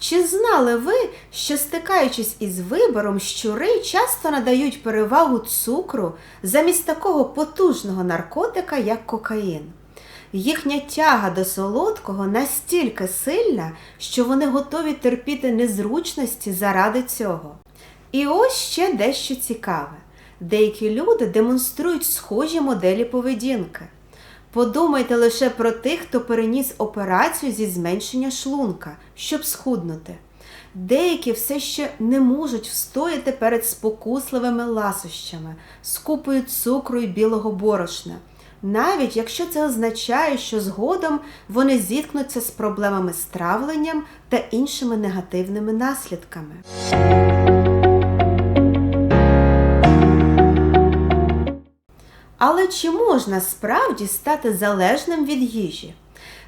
Чи знали ви, що стикаючись із вибором, щури часто надають перевагу цукру замість такого потужного наркотика, як кокаїн? Їхня тяга до солодкого настільки сильна, що вони готові терпіти незручності заради цього. І ось ще дещо цікаве. Деякі люди демонструють схожі моделі поведінки. Подумайте лише про тих, хто переніс операцію зі зменшення шлунка, щоб схуднути. Деякі все ще не можуть встояти перед спокусливими ласощами, з купою цукру і білого борошна, навіть якщо це означає, що згодом вони зіткнуться з проблемами з травленням та іншими негативними наслідками. Але чи можна справді стати залежним від їжі?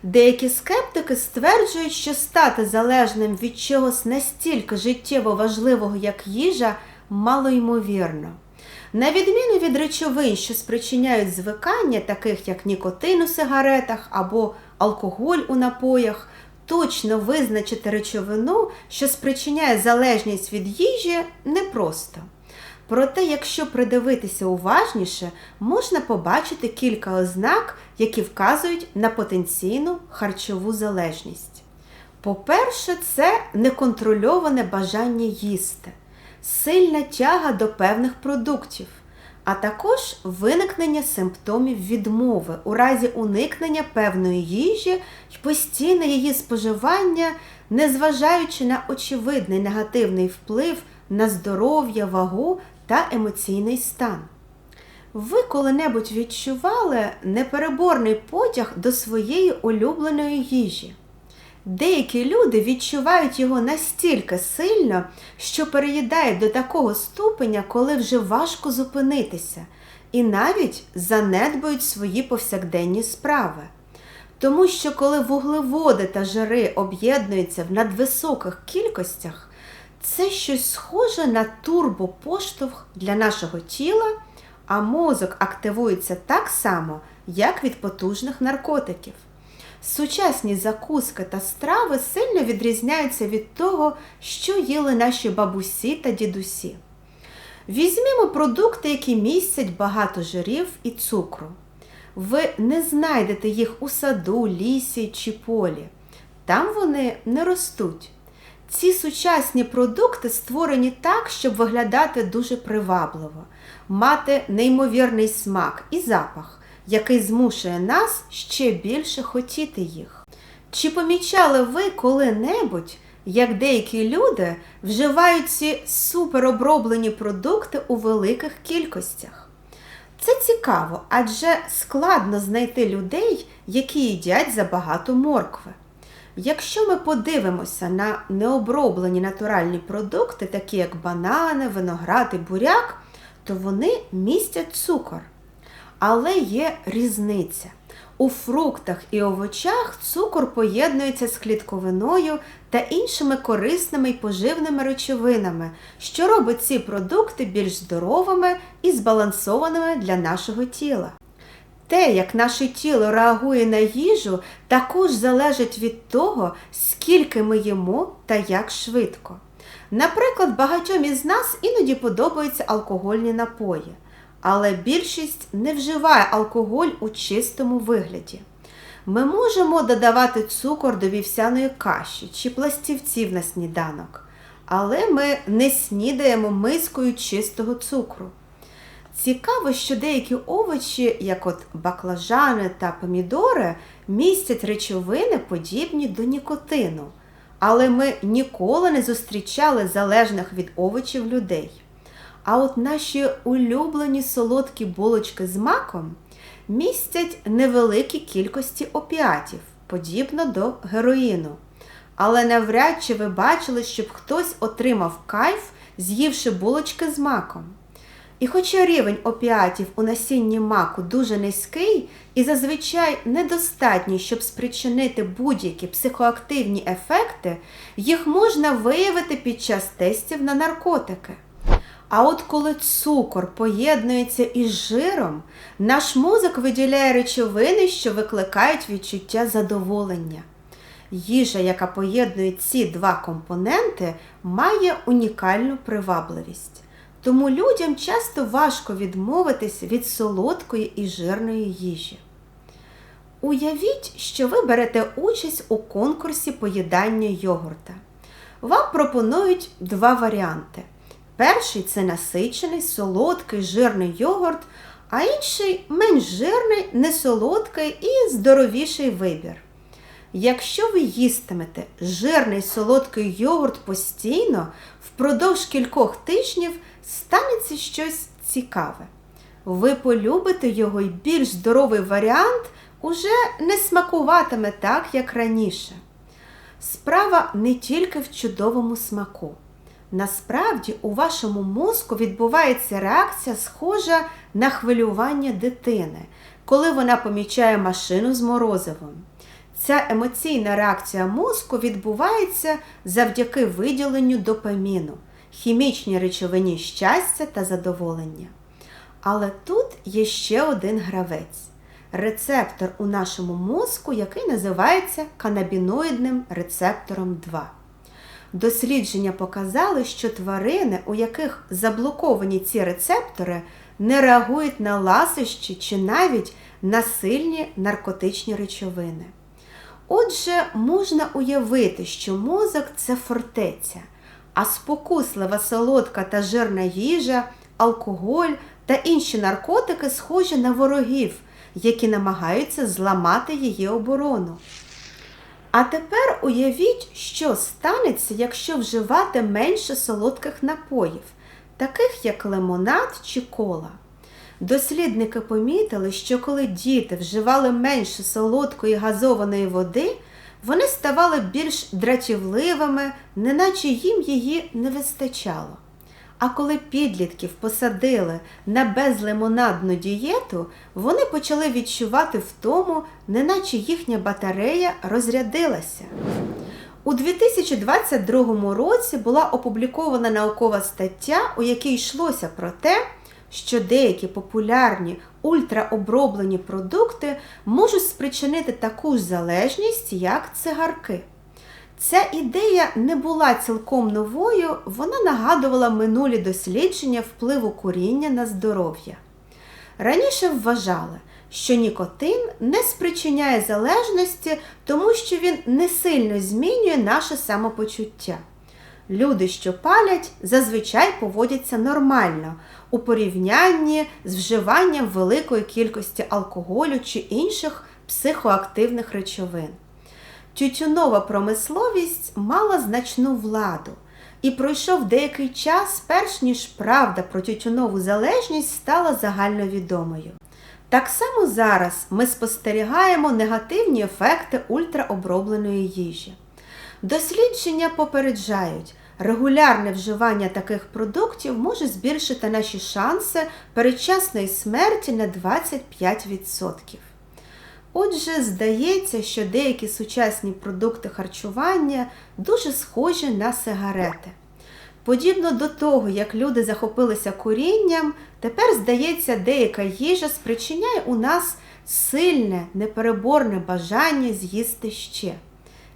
Деякі скептики стверджують, що стати залежним від чогось настільки життєво важливого, як їжа, малоймовірно. На відміну від речовин, що спричиняють звикання, таких як нікотин у сигаретах або алкоголь у напоях, точно визначити речовину, що спричиняє залежність від їжі, непросто. Проте, якщо придивитися уважніше, можна побачити кілька ознак, які вказують на потенційну харчову залежність. По-перше, це неконтрольоване бажання їсти, сильна тяга до певних продуктів, а також виникнення симптомів відмови у разі уникнення певної їжі і постійне її споживання, незважаючи на очевидний негативний вплив на здоров'я, вагу та емоційний стан. Ви коли-небудь відчували непереборний потяг до своєї улюбленої їжі. Деякі люди відчувають його настільки сильно, що переїдають до такого ступеня, коли вже важко зупинитися, і навіть занедбують свої повсякденні справи. Тому що коли вуглеводи та жири об'єднуються в надвисоких кількостях, це щось схоже на турбопоштовх для нашого тіла, а мозок активується так само, як від потужних наркотиків. Сучасні закуски та страви сильно відрізняються від того, що їли наші бабусі та дідусі. Візьмімо продукти, які містять багато жирів і цукру. Ви не знайдете їх у саду, лісі чи полі. Там вони не ростуть. Ці сучасні продукти створені так, щоб виглядати дуже привабливо, мати неймовірний смак і запах, який змушує нас ще більше хотіти їх. Чи помічали ви коли-небудь, як деякі люди вживають ці супероброблені продукти у великих кількостях? Це цікаво, адже складно знайти людей, які їдять забагато моркви. Якщо ми подивимося на необроблені натуральні продукти, такі як банани, виноград і буряк, то вони містять цукор. Але є різниця. У фруктах і овочах цукор поєднується з клітковиною та іншими корисними і поживними речовинами, що робить ці продукти більш здоровими і збалансованими для нашого тіла. Те, як наше тіло реагує на їжу, також залежить від того, скільки ми їмо та як швидко. Наприклад, багатьом із нас іноді подобаються алкогольні напої, але більшість не вживає алкоголь у чистому вигляді. Ми можемо додавати цукор до вівсяної каші чи пластівців на сніданок, але ми не снідаємо мискою чистого цукру. Цікаво, що деякі овочі, як от баклажани та помідори, містять речовини, подібні до нікотину, але ми ніколи не зустрічали залежних від овочів людей. А от наші улюблені солодкі булочки з маком містять невеликі кількості опіатів, подібно до героїну. Але навряд чи ви бачили, щоб хтось отримав кайф, з'ївши булочки з маком. І хоча рівень опіатів у насінні маку дуже низький і зазвичай недостатній, щоб спричинити будь-які психоактивні ефекти, їх можна виявити під час тестів на наркотики. А от коли цукор поєднується із жиром, наш мозок виділяє речовини, що викликають відчуття задоволення. Їжа, яка поєднує ці два компоненти, має унікальну привабливість. Тому людям часто важко відмовитись від солодкої і жирної їжі. Уявіть, що ви берете участь у конкурсі поїдання йогурта. Вам пропонують два варіанти. Перший це насичений, солодкий, жирний йогурт, а інший менш жирний, несолодкий і здоровіший вибір. Якщо ви їстимете жирний солодкий йогурт постійно, впродовж кількох тижнів станеться щось цікаве. Ви полюбите його і більш здоровий варіант уже не смакуватиме так, як раніше. Справа не тільки в чудовому смаку. Насправді у вашому мозку відбувається реакція, схожа на хвилювання дитини, коли вона помічає машину з морозивом. Ця емоційна реакція мозку відбувається завдяки виділенню допаміну, хімічній речовині щастя та задоволення. Але тут є ще один гравець рецептор у нашому мозку, який називається канабіноїдним рецептором 2. Дослідження показали, що тварини, у яких заблоковані ці рецептори, не реагують на ласощі чи навіть на сильні наркотичні речовини. Отже, можна уявити, що мозок це фортеця, а спокуслива солодка та жирна їжа, алкоголь та інші наркотики схожі на ворогів, які намагаються зламати її оборону. А тепер уявіть, що станеться, якщо вживати менше солодких напоїв, таких як лимонад чи кола. Дослідники помітили, що коли діти вживали менше солодкої газованої води, вони ставали більш дратівливими, неначе їм її не вистачало. А коли підлітків посадили на безлимонадну дієту, вони почали відчувати втому, неначе їхня батарея розрядилася. У 2022 році була опублікована наукова стаття, у якій йшлося про те, що деякі популярні ультраоброблені продукти можуть спричинити таку ж залежність, як цигарки. Ця ідея не була цілком новою, вона нагадувала минулі дослідження впливу куріння на здоров'я. Раніше вважали, що нікотин не спричиняє залежності, тому що він не сильно змінює наше самопочуття. Люди, що палять, зазвичай поводяться нормально у порівнянні з вживанням великої кількості алкоголю чи інших психоактивних речовин. Тютюнова промисловість мала значну владу, і пройшов деякий час, перш ніж правда про тютюнову залежність стала загальновідомою. Так само зараз ми спостерігаємо негативні ефекти ультраобробленої їжі. Дослідження попереджають, регулярне вживання таких продуктів може збільшити наші шанси передчасної смерті на 25%. Отже, здається, що деякі сучасні продукти харчування дуже схожі на сигарети. Подібно до того, як люди захопилися курінням, тепер, здається, деяка їжа спричиняє у нас сильне, непереборне бажання з'їсти ще.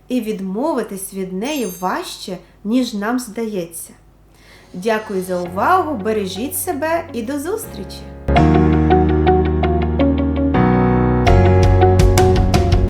І відмовитись від неї важче, ніж нам здається. Дякую за увагу, бережіть себе і до зустрічі!